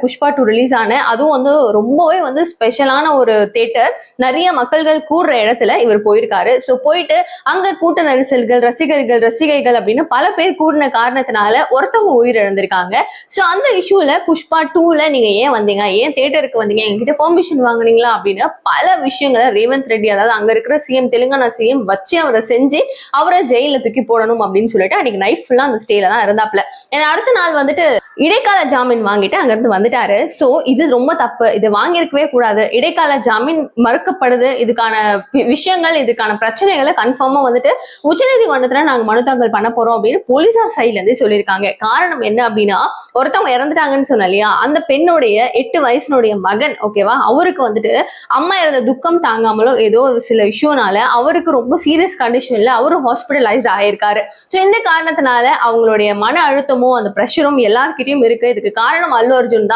Pushpa two release ஆன அதுவும் வந்து ரொம்பவே வந்து ஸ்பெஷலான ஒரு தேட்டர் நிறைய மக்கள்கள் கூடுற இடத்துல இவர் போயிருக்காரு. ஸோ போயிட்டு அங்க கூட்ட நெரிசல்கள் ரசிகர்கள் ரசிகைகள் அப்படின்னு பல பேர் கூடின காரணத்தினால ஒருத்தவங்க உயிரிழந்திருக்காங்க. ஸோ அந்த இஷ்யூல புஷ்பா டூல நீங்க ஏன் வந்தீங்க? ஏன் தேட்டருக்கு வந்தீங்க? எங்ககிட்ட பெர்மிஷன் வாங்குனீங்களா? அப்படின்னு பல விஷயங்களை ரேவந்த் ரெட்டி அதாவது அங்க இருக்கிற சிஎம் தெலுங்கானா சிஎம் வச்சு அவரை செஞ்சு அவரை ஜெயில தூக்கி போடணும் அப்படின்னு சொல்லிட்டு அன்னைக்கு நைட் ஃபுல்லா அந்த ஸ்டேல தான் இருந்தாப்ல ஏன்னா அடுத்த நாள் வந்துட்டு இடைக்கால ஜாமீன் வாங்கிட்டு அங்கிருந்து வந்துட்டாரு. சோ இது ரொம்ப தப்பு. இது வாங்கியிருக்கவே கூடாது. இடைக்கால ஜாமீன் மறுக்கப்படுது. இதுக்கான விஷயங்கள் இதுக்கான பிரச்சனைகளை கன்ஃபார்மா வந்துட்டு உச்சநீதிமன்றத்துல நாங்க மனு தாக்கல் பண்ண போறோம் அப்படின்னு போலீசார் சைட்ல இருந்து சொல்லியிருக்காங்க. காரணம் என்ன அப்படின்னா ஒருத்தவங்க இறந்துட்டாங்கன்னு சொன்ன இல்லையா? அந்த பெண்ணுடைய எட்டு வயசுனுடைய மகன் ஓகேவா அவருக்கு வந்துட்டு அம்மா இறந்த துக்கம் தாங்காமலோ ஏதோ ஒரு சில இஷ்யூனால அவருக்கு ரொம்ப சீரியஸ் கண்டிஷன்ல அவரும் ஹாஸ்பிட்டலைஸ்ட் ஆயிருக்காரு. ஸோ இந்த காரணத்தினால அவங்களுடைய மன அழுத்தமும் அந்த ப்ரெஷரும் எல்லார்கிட்டயும் இருக்கு. இதுக்கு காரணம் அல்லு அர்ஜுன்